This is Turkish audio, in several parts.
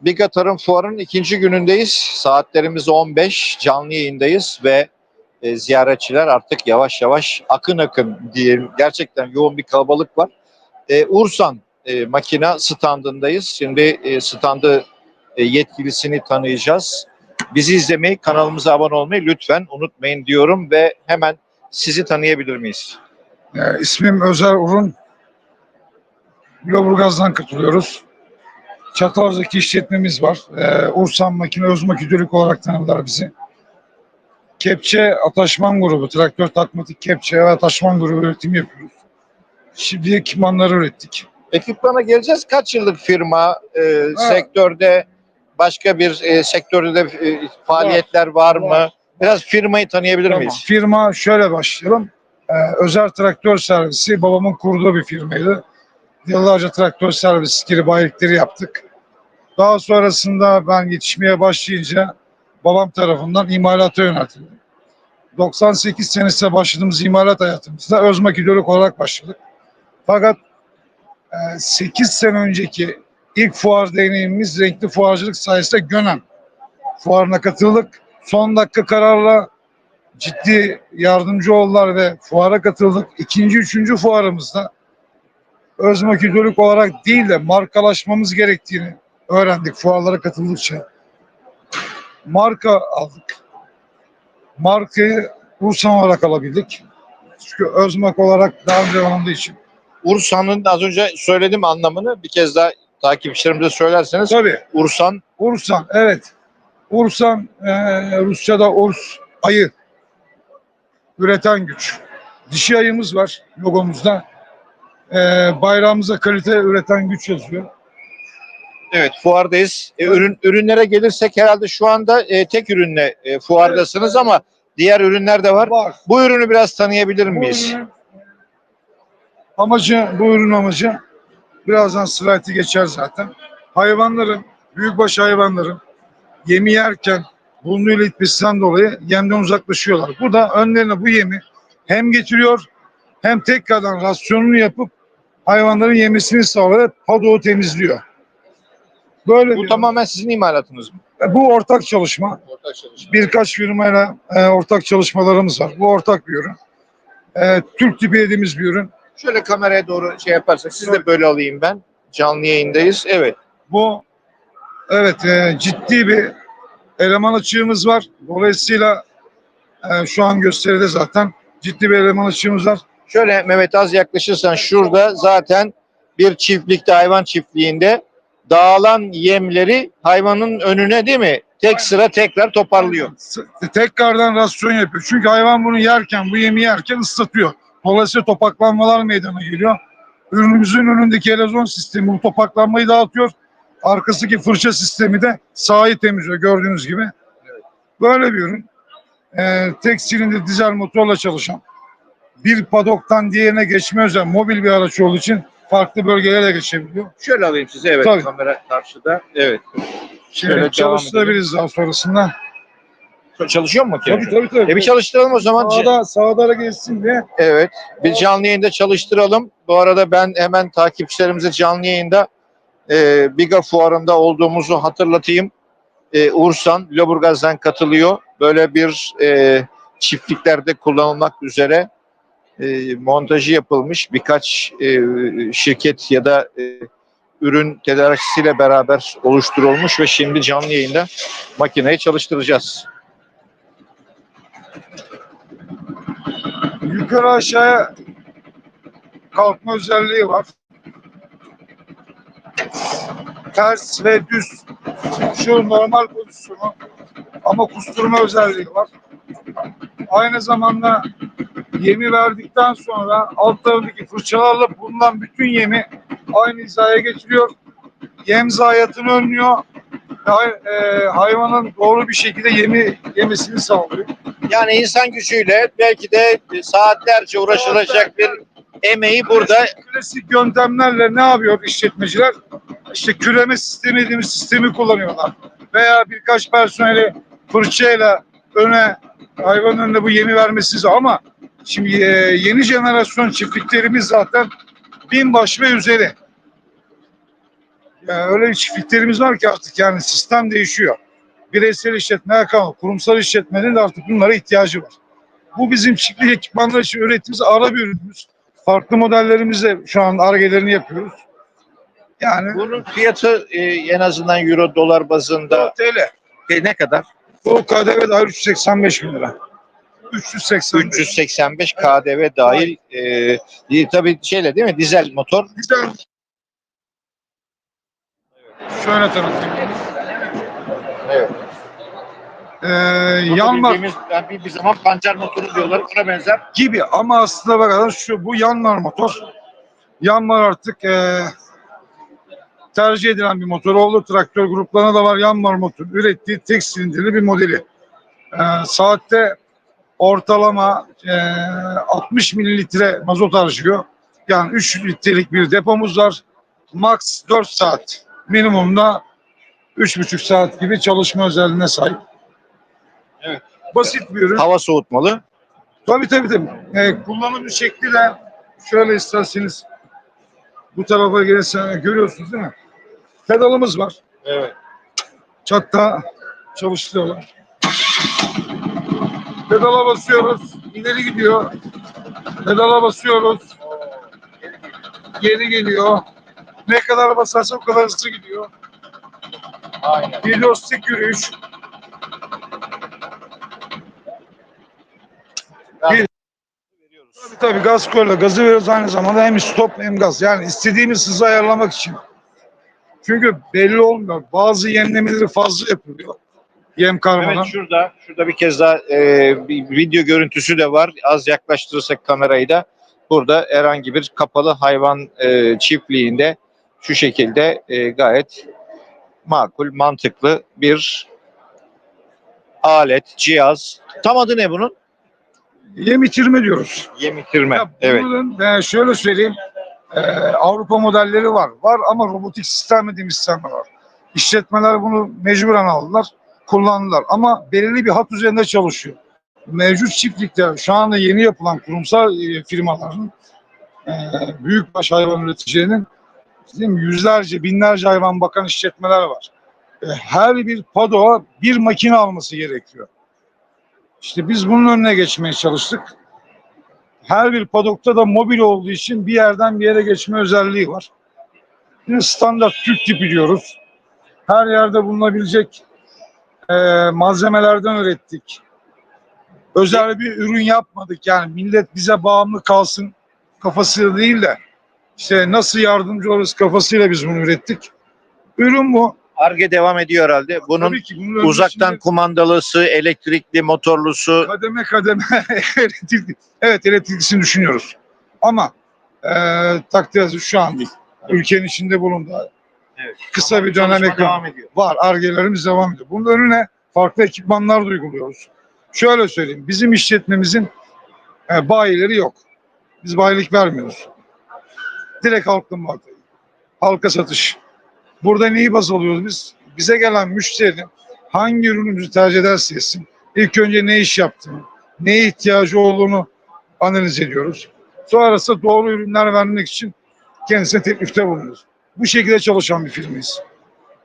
Biga Tarım Fuarı'nın ikinci günündeyiz. Saatlerimiz 15. Canlı yayındayız ve e, ziyaretçiler artık yavaş yavaş akın akın diyelim. Gerçekten yoğun bir kalabalık var. E, Ursan e, makina standındayız. Şimdi e, standı e, yetkilisini tanıyacağız. Bizi izlemeyi, kanalımıza abone olmayı lütfen unutmayın diyorum ve hemen sizi tanıyabilir miyiz? E, ismim Özer Urun. Lüleburgaz'dan katılıyoruz. Çatalca'daki işletmemiz var. E, Ursan Makine Öz Makinörlük olarak tanırlar bizi. Kepçe Ataşman Grubu, traktör takmatik kepçe ve ataşman grubu üretimi yapıyoruz. Şimdi ekipmanları ürettik. Ekipmana geleceğiz. Kaç yıllık firma e, sektörde başka bir e, sektörde de e, faaliyetler var mı? Var. Biraz firmayı tanıyabilir Tamam. miyiz? Firma şöyle başlayalım. Ee, Özer Traktör Servisi babamın kurduğu bir firmaydı. Yıllarca traktör servisleri, bayilikleri yaptık. Daha sonrasında ben yetişmeye başlayınca babam tarafından imalata yöneltildim. 98 senesinde başladığımız imalat hayatımızda öz makinörlük olarak başladık. Fakat 8 sene önceki ilk fuar deneyimimiz renkli fuarcılık sayesinde Gönen fuarına katıldık. Son dakika kararla ciddi yardımcı oldular ve fuara katıldık. İkinci, üçüncü fuarımızda öz makinörlük olarak değil de markalaşmamız gerektiğini öğrendik fuarlara katıldıkça. Marka aldık. Markayı Ursan olarak alabildik. Çünkü Özmak olarak daha önce alındığı için. Ursan'ın az önce söyledim anlamını bir kez daha takipçilerimize söylerseniz Tabii Ursan Ursan evet. Ursan eee Rusça'da Urs ayı. Üreten güç. Dişi ayımız var logomuzda. Eee bayrağımıza kalite üreten güç yazıyor. Evet fuardayız. E, ürün ürünlere gelirsek herhalde şu anda e, tek ürünle e, fuardasınız Evet, ama diğer ürünler de var. Var. Bu ürünü biraz tanıyabilir Bu miyiz? ürünün amacı, bu ürün amacı birazdan slaytı geçer zaten. Hayvanların, büyükbaş hayvanların yemi yerken burnuyla itmesinden dolayı yemden uzaklaşıyorlar. Bu da önlerine bu yemi hem getiriyor hem tekrardan rasyonunu yapıp hayvanların yemesini sağlayarak padoğu temizliyor. Böyle Bu bir, tamamen sizin imalatınız mı? bu ortak çalışma. Ortak çalışma. Birkaç firmayla e, ortak çalışmalarımız var. Bu ortak bir ürün. E, Türk tipi dediğimiz bir ürün. Şöyle kameraya doğru şey yaparsak siz de böyle alayım ben. Canlı yayındayız. Evet. Bu evet e, ciddi bir eleman açığımız var. Dolayısıyla e, şu an gösteride zaten ciddi bir eleman açığımız var. Şöyle Mehmet az yaklaşırsan şurada zaten bir çiftlikte hayvan çiftliğinde dağılan yemleri hayvanın önüne değil mi? Tek sıra tekrar toparlıyor. Tekrardan rasyon yapıyor. Çünkü hayvan bunu yerken, bu yemi yerken ıslatıyor. Dolayısıyla topaklanmalar meydana geliyor. Ürünümüzün önündeki elezon sistemi bu topaklanmayı dağıtıyor. Arkasındaki fırça sistemi de sahayı temizliyor gördüğünüz gibi. Böyle bir ürün. Ee, tek silindir dizel motorla çalışan bir padoktan diğerine geçme özel mobil bir araç olduğu için farklı bölgelere de geçebiliyor. Şöyle alayım size evet Tabii. kamera karşıda. Evet. Şimdi Şöyle çalıştırabiliriz daha sonrasında. Çalışıyor mu makine? Tabii tabii tabii. E bir çalıştıralım o zaman. Sağda, sağda geçsin diye. Evet. Bir canlı yayında çalıştıralım. Bu arada ben hemen takipçilerimize canlı yayında e, Biga Fuarı'nda olduğumuzu hatırlatayım. E, Ursan, Lüleburgaz'dan katılıyor. Böyle bir e, çiftliklerde kullanılmak üzere e, montajı yapılmış birkaç e, şirket ya da e, ürün tedarikçisiyle beraber oluşturulmuş ve şimdi canlı yayında makineyi çalıştıracağız. Yukarı aşağıya kalkma özelliği var. Ters ve düz. Şu normal pozisyonu ama kusturma özelliği var. Aynı zamanda yemi verdikten sonra alt tarafındaki fırçalarla bulunan bütün yemi aynı hizaya getiriyor. Yem zayiatını önlüyor. hay- e, hayvanın doğru bir şekilde yemi yemesini sağlıyor. Yani insan gücüyle belki de saatlerce uğraşılacak bir emeği burada Klasik yöntemlerle ne yapıyor işletmeciler? İşte küreme sistemi dediğimiz sistemi kullanıyorlar. Veya birkaç personeli fırçayla öne hayvanın önüne bu yemi vermesi ama şimdi e, yeni jenerasyon çiftliklerimiz zaten binbaş ve üzeri. Yani öyle çiftliklerimiz var ki artık yani sistem değişiyor. Bireysel işletmeye kalmadı. Kurumsal işletmenin de artık bunlara ihtiyacı var. Bu bizim çiftlik ekipmanlar için ürettiğimiz ara bir ürünümüz. Farklı modellerimizle şu an argelerini yapıyoruz. Yani Bunun fiyatı e, en azından euro dolar bazında 4 TL. e, ne kadar? Bu KDV dahil 385 bin lira. 385. 385 KDV dahil. E, e, tabii şeyle değil mi? Dizel motor. Güzel. Şöyle tanıtayım. Evet. Ee, yanma Bildiğimiz- yani bir, bir zaman pancar motoru diyorlar. Ona benzer. gibi ama aslında bakalım şu bu yanmar motor. Yanmar artık ee, tercih edilen bir motor oldu. Traktör gruplarına da var yanmar motor. Ürettiği tek silindirli bir modeli. Ee, saatte ortalama ee, 60 mililitre mazot harcıyor. Yani 3 litrelik bir depomuz var. Max 4 saat. Minimumda 3,5 saat gibi çalışma özelliğine sahip. Evet. Basit bir ürün. Hava soğutmalı. Tabii tabii tabii. Ee, kullanım şekli de şöyle isterseniz bu tarafa gelirse görüyorsunuz değil mi? Pedalımız var. Evet. Çatta çalıştırıyorlar. Pedala basıyoruz. ileri gidiyor. Pedala basıyoruz. Geri geliyor. Ne kadar basarsa o kadar hızlı gidiyor. Aynen. Diagnostik yürüyüş. Tabii tabii gaz koyla gazı veriyoruz aynı zamanda hem stop hem gaz. Yani istediğimiz hızı ayarlamak için. Çünkü belli olmuyor. Bazı yemlemeleri fazla yapılıyor. Yem karmadan. Evet şurada, şurada bir kez daha e, bir video görüntüsü de var. Az yaklaştırırsak kamerayı da burada herhangi bir kapalı hayvan e, çiftliğinde şu şekilde e, gayet makul, mantıklı bir alet, cihaz. Tam adı ne bunun? Yem itirme diyoruz. Yem bitirme. Ya Evet. bunun e, şöyle söyleyeyim. e, Avrupa modelleri var. Var ama robotik sistem dediğimiz sistemler var. İşletmeler bunu mecburen aldılar. Kullandılar. Ama belirli bir hat üzerinde çalışıyor. Mevcut çiftlikte şu anda yeni yapılan kurumsal e, firmaların e, büyükbaş hayvan üreticilerinin yüzlerce, binlerce hayvan bakan işletmeler var. E, her bir padoğa bir makine alması gerekiyor. İşte biz bunun önüne geçmeye çalıştık her bir padokta da mobil olduğu için bir yerden bir yere geçme özelliği var. Yine standart Türk tipi diyoruz. Her yerde bulunabilecek e, malzemelerden ürettik. Özel bir ürün yapmadık. Yani millet bize bağımlı kalsın kafasıyla değil de işte nasıl yardımcı oluruz kafasıyla biz bunu ürettik. Ürün bu. Arge devam ediyor herhalde. Bunun Tabii ki bunun uzaktan öncesinde- kumandalısı, elektrikli, motorlusu. kademe kademe elektrikli. Evet elektriklisini düşünüyoruz. Ama e, takdir şu an değil. Ülkenin içinde bulunduğu Evet. kısa bir dönem Çalışma ekran devam ediyor. var. Argelerimiz devam ediyor. Bunun önüne farklı ekipmanlar da uyguluyoruz. Şöyle söyleyeyim. Bizim işletmemizin e, bayileri yok. Biz bayilik vermiyoruz. Direkt halkla muhatap. Halka satış. Burada neyi baz alıyoruz biz? Bize gelen müşterinin hangi ürünümüzü tercih ederse etsin, ilk önce ne iş yaptığını, neye ihtiyacı olduğunu analiz ediyoruz. Sonrasında doğru ürünler vermek için kendisine teklifte bulunuyoruz. Bu şekilde çalışan bir firmayız.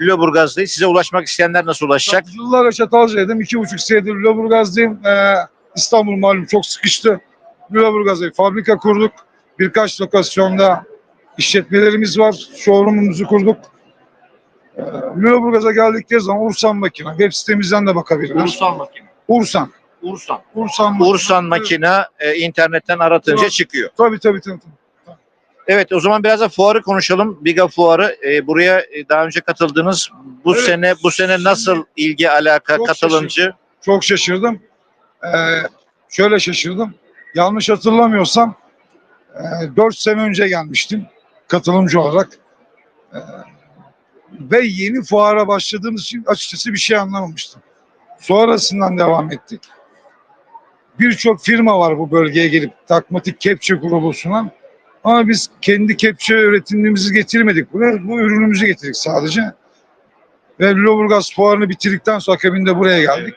Lüleburgaz'dayız. Size ulaşmak isteyenler nasıl ulaşacak? Yıllarca Çatalca'daydım. iki buçuk senedir Lüleburgaz'dayım. Ee, İstanbul malum çok sıkıştı. Lüleburgaz'da fabrika kurduk. Birkaç lokasyonda işletmelerimiz var. Showroom'umuzu kurduk. Ee, Lüleburgaz'a geldikleri zaman Ursan Makine. Web sitemizden de bakabilirler. Ursan makine. Ursan. Ursan. Ursan Makine. Ursan makine e, internetten aratınca Evet. çıkıyor. Tabii tabii tabii. tabii. Evet o zaman biraz da fuarı konuşalım. Biga fuarı. E, buraya e, daha önce katıldınız. Bu Evet. sene bu sene nasıl ilgi alaka Çok katılımcı? Çok şaşırdım. Ee, şöyle şaşırdım. Yanlış hatırlamıyorsam e, 4 sene önce gelmiştim katılımcı olarak. Ee, ve yeni fuara başladığımız için açıkçası bir şey anlamamıştım. Sonrasından devam ettik. Birçok firma var bu bölgeye gelip takmatik kepçe grubu sunan. Ama biz kendi kepçe üretimimizi getirmedik buraya. Bu ürünümüzü getirdik sadece. Ve Lüleburgaz fuarını bitirdikten sonra akabinde buraya geldik.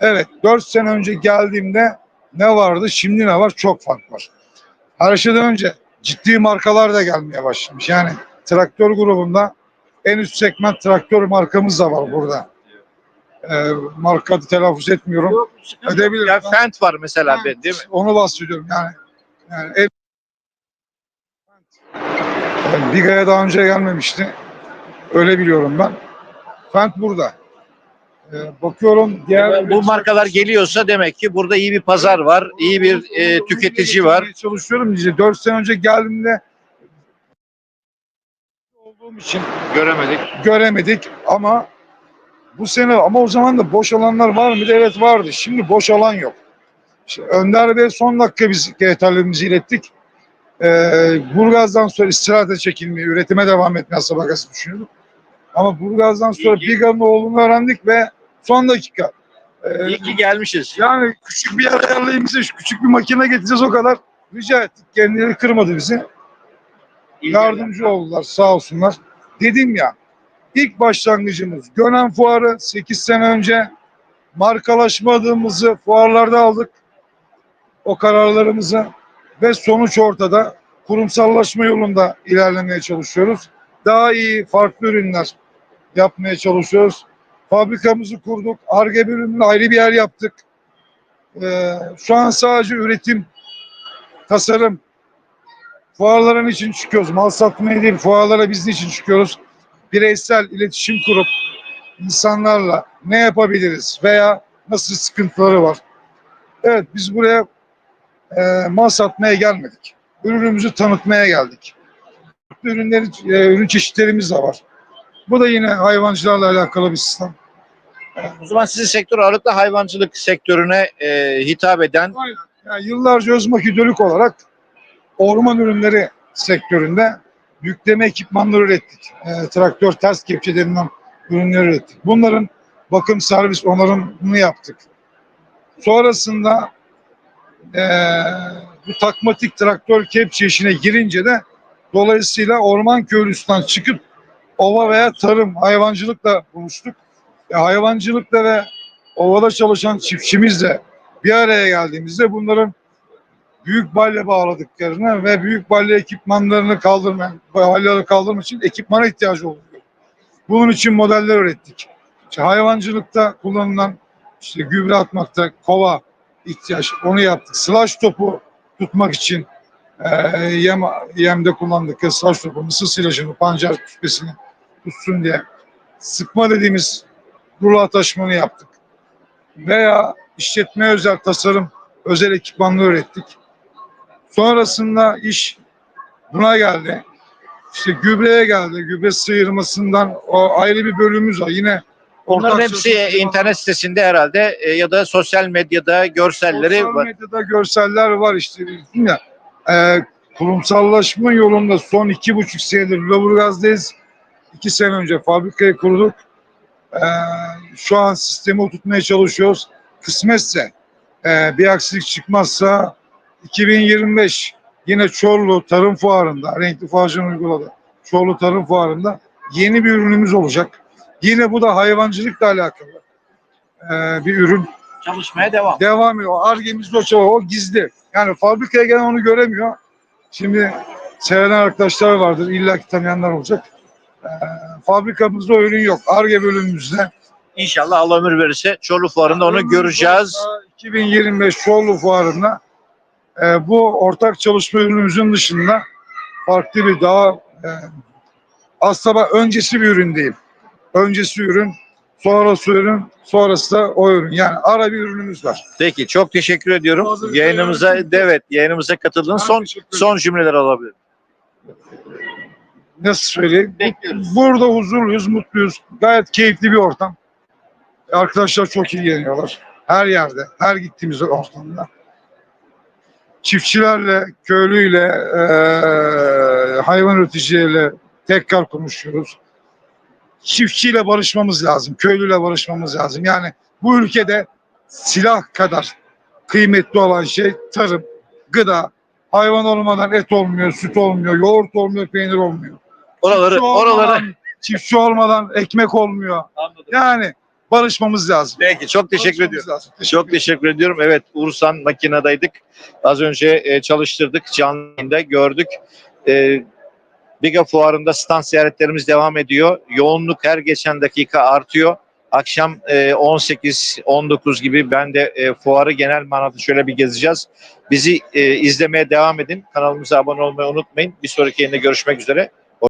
Evet 4 sene önce geldiğimde ne vardı şimdi ne var çok fark var. Her şeyden önce ciddi markalar da gelmeye başlamış. Yani traktör grubunda en üst segment traktör markamız da var burada. Ee, marka telaffuz etmiyorum. Yok. Edebilirim. Ya Fent var mesela Evet, değil mi? Onu bahsediyorum yani. yani. Yani Biga'ya daha önce gelmemişti. Öyle biliyorum ben. Fent burada. Ee, bakıyorum diğer Bu markalar geliyorsa demek ki burada iyi bir pazar var, iyi bir e, tüketici var. Çalışıyorum işte 4 sene önce geldiğimde olduğum için Göremedik. göremedik ama bu sene ama o zaman da boş alanlar var mıydı? Evet vardı. Şimdi boş alan yok. İşte Önder Bey son dakika biz yeterlerimizi ilettik. Ee, Burgaz'dan sonra istirahate çekilmeyi, üretime devam etmeye sabakası düşünüyorduk. Ama Burgaz'dan sonra Biga'nın olduğunu öğrendik ve son dakika. Ee, İyi ki gelmişiz. yani küçük bir yer ayarlayın bize, şu küçük bir makine getireceğiz o kadar. Rica ettik. Kendileri kırmadı bizi. İyi Yardımcı oldular sağ olsunlar. Dedim ya ilk başlangıcımız Gönen Fuarı 8 sene önce markalaşmadığımızı fuarlarda aldık. O kararlarımızı ve sonuç ortada. Kurumsallaşma yolunda ilerlemeye çalışıyoruz. Daha iyi farklı ürünler yapmaya çalışıyoruz. Fabrikamızı kurduk. Arge bölümünde ayrı bir yer yaptık. Ee, şu an sadece üretim, tasarım, fuarların için çıkıyoruz. Mal satmaya değil, fuarlara biz için çıkıyoruz? Bireysel iletişim kurup insanlarla ne yapabiliriz veya nasıl sıkıntıları var. Evet biz buraya e, mal satmaya gelmedik. Ürünümüzü tanıtmaya geldik. Farklı Ürünlerin, e, ürün çeşitlerimiz de var. Bu da yine hayvancılarla alakalı bir sistem. O zaman sizin sektör ağırlıklı hayvancılık sektörüne e, hitap eden Aynen. Yani yıllarca Özmak Hidrolik olarak orman ürünleri sektöründe yükleme ekipmanları ürettik. E, traktör ters kepçe denilen ürünleri ürettik. Bunların bakım, servis, onarımını yaptık. Sonrasında e, bu takmatik traktör kepçe işine girince de dolayısıyla orman köylüsünden çıkıp ova veya tarım, hayvancılıkla buluştuk. E, hayvancılıkla ve ovada çalışan çiftçimizle bir araya geldiğimizde bunların büyük balya bağladıklarını ve büyük balya ekipmanlarını kaldırma, balyaları kaldırmak için ekipmana ihtiyacı oluyor. Bunun için modeller ürettik. İşte hayvancılıkta kullanılan işte gübre atmakta kova ihtiyaç onu yaptık. Slash topu tutmak için eee yem, yemde kullandık. ya Slash topu, mısır silajını, pancar küspesini tutsun diye. Sıkma dediğimiz rulo taşmanı yaptık. Veya işletmeye özel tasarım, özel ekipmanlı ürettik. Sonrasında iş buna geldi. İşte gübreye geldi. Gübre sıyırmasından o ayrı bir bölümümüz var. Yine Ortak hepsi internet sitesinde herhalde e, ya da sosyal medyada görselleri Sosyal var. medyada görseller var işte. Dedim ya, e, kurumsallaşma yolunda son iki buçuk senedir Lüleburgaz'dayız. İki sene önce fabrikayı kurduk. E, şu an sistemi oturtmaya çalışıyoruz. Kısmetse e, bir aksilik çıkmazsa 2025 yine Çorlu Tarım Fuarı'nda, Renkli Fuarcı'nın uyguladı. Çorlu Tarım Fuarı'nda yeni bir ürünümüz olacak. Yine bu da hayvancılıkla alakalı e, bir ürün Çalışmaya devam. devam ediyor. Argemizde o o gizli. Yani fabrikaya gelen onu göremiyor. Şimdi seyreden arkadaşlar vardır, illa ki tanıyanlar olacak. Ee, fabrikamızda o ürün yok. Arge bölümümüzde. İnşallah Allah ömür verirse Çorlu Fuarı'nda onu göreceğiz. 2025 Çorlu Fuarı'nda e, bu ortak çalışma ürünümüzün dışında farklı bir daha e, aslında öncesi bir ürün değil. Öncesi ürün, sonrası ürün, sonrası da o ürün. Yani ara bir ürünümüz var. Peki çok teşekkür ediyorum. Yayınımıza şey yok. evet yayınımıza katıldığınız Ben son son cümleler alabilirim. nasıl söyleyeyim? Bekliyoruz. Burada huzurluyuz, mutluyuz. Gayet keyifli bir ortam. Arkadaşlar çok iyi geliyorlar. Her yerde, her gittiğimiz ortamda. Çiftçilerle, köylüyle, eee hayvan üreticileriyle tekrar konuşuyoruz. Çiftçiyle barışmamız lazım, köylüyle barışmamız lazım. Yani bu ülkede silah kadar kıymetli olan şey tarım, gıda. Hayvan olmadan et olmuyor, süt olmuyor, yoğurt olmuyor, peynir olmuyor. Oraları Çiftçi oraları olmadan- çiftçi olmadan ekmek olmuyor. anladım. Yani barışmamız lazım. Peki çok teşekkür ediyorum. lazım. Çok teşekkür ediyorum. Evet Ursan makinedaydık. Az önce e, çalıştırdık. Canlı gördük. E, Biga Fuarı'nda stand ziyaretlerimiz devam ediyor. Yoğunluk her geçen dakika artıyor. Akşam e, 18-19 gibi ben de e, fuarı genel manada şöyle bir gezeceğiz. Bizi e, izlemeye devam edin. Kanalımıza abone olmayı unutmayın. Bir sonraki yayında görüşmek üzere.